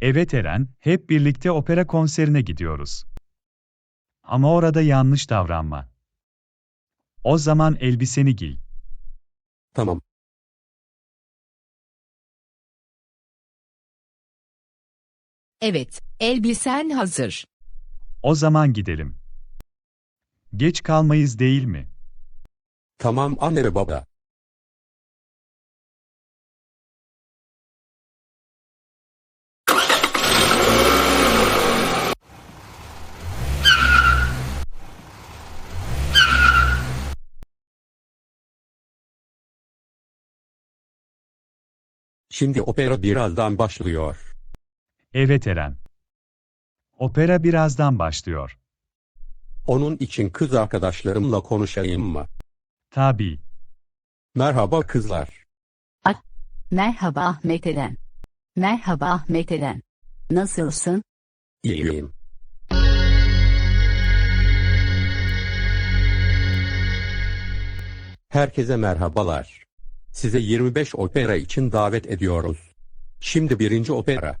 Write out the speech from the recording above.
Evet Eren, hep birlikte opera konserine gidiyoruz. Ama orada yanlış davranma. O zaman elbiseni giy. Tamam. Evet, elbisen hazır. O zaman gidelim. Geç kalmayız değil mi? Tamam anne ve baba. Şimdi opera birazdan başlıyor. Evet Eren. Opera birazdan başlıyor. Onun için kız arkadaşlarımla konuşayım mı? Tabii. Merhaba kızlar. Merhaba Ahmet Eren. Merhaba Ahmet Eren. Nasılsın? İyiyim. Herkese merhabalar. Size 25 opera için davet ediyoruz. Şimdi birinci opera.